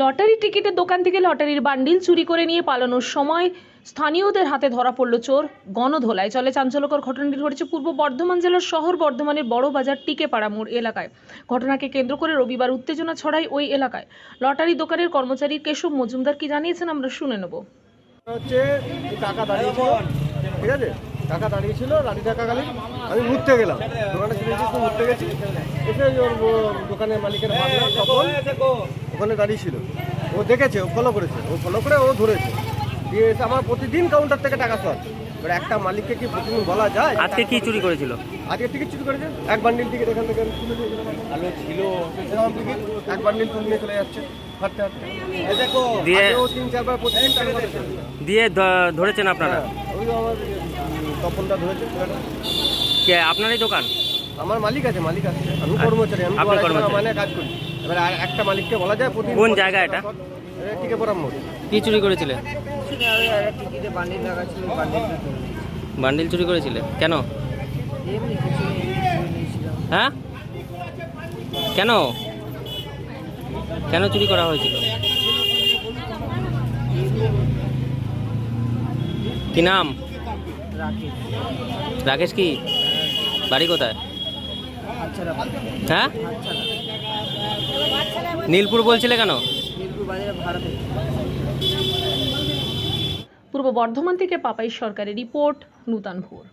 Lottery টিকিটের দোকান থেকে লটারির বান্ডিল চুরি করে নিয়ে পালানোর সময় স্থানীয়দের হাতে ধরা পড়ল চোর। গণধোলায় চলে চাঞ্চল্যকর ঘটনাটি ঘটেছে পূর্ব বর্ধমান জেলার শহর বর্ধমানের বড় বাজার টিকেপাড়া মোড় এলাকায়। ঘটনাকে কেন্দ্র করে রবিবার উত্তেজনা ছড়ায় ওই এলাকায়। লটারি দোকানের কর্মচারী কেশব মজুমদার কি জানিয়েছেন আমরা শুনে নেব। হচ্ছে কাকা দাঁড়িয়েছিল। ঠিক আছে? কাকা দাঁড়িয়েছিল রানী থাকাকালীন আমি ঘুরতে গেলাম। দোকানে এসেছি ঘুরতে গেছি। এসে ওর দোকানের মালিকের তখন ওখানে দাঁড়িয়েছিল। ও দেখেছে ও ফলো করেছে। ও ফলো করে ও ধরেছে। দিয়ে এসে আমার প্রতিদিন কাউন্টার থেকে টাকা সর এবার একটা মালিককে কি প্রতিদিন বলা যায়? আজকে কি চুরি করেছিল? আজকে টিকিট চুরি করেছে। এক বান্ডিল টিকিট এখান থেকে তুলে দিয়ে আলো ছিল। টিকিট এক বান্ডিল তুলে নিয়ে চলে যাচ্ছে। হাঁটতে হাঁটতে। দিয়ে- আগেও তিন চারবার প্রতিদিন টাকা দিয়ে ধরেছেন আপনারা? হ্যাঁ, আমার তপনটা ধরেছে কে আপনারই দোকান? আমার মালিক আছে মালিক আছে। আমি কর্মচারী আমি আপনি কর্মচারী। মানে কাজ করি। এবার আর একটা মালিককে বলা যায় প্রতিদিন কোন জায়গা এটা? টিকে পড়ার মোড়। কি চুরি করেছিলে? টিকিটে বান্ডিল লাগা ছিল বান্ডিলটা বান্ডিল চুরি করেছিলে। কেন? এমনি কিছু নিয়েছিলাম হ্যাঁ? কেন? কেন চুরি করা হয়েছিল? কি নাম? রাকেশ কি? বাড়ি কোথায়? হ্যাঁ? নীলপুর বলছিলে কেন? পূর্ব বর্ধমান থেকে পাপাই সরকারের রিপোর্ট নূতন ভোর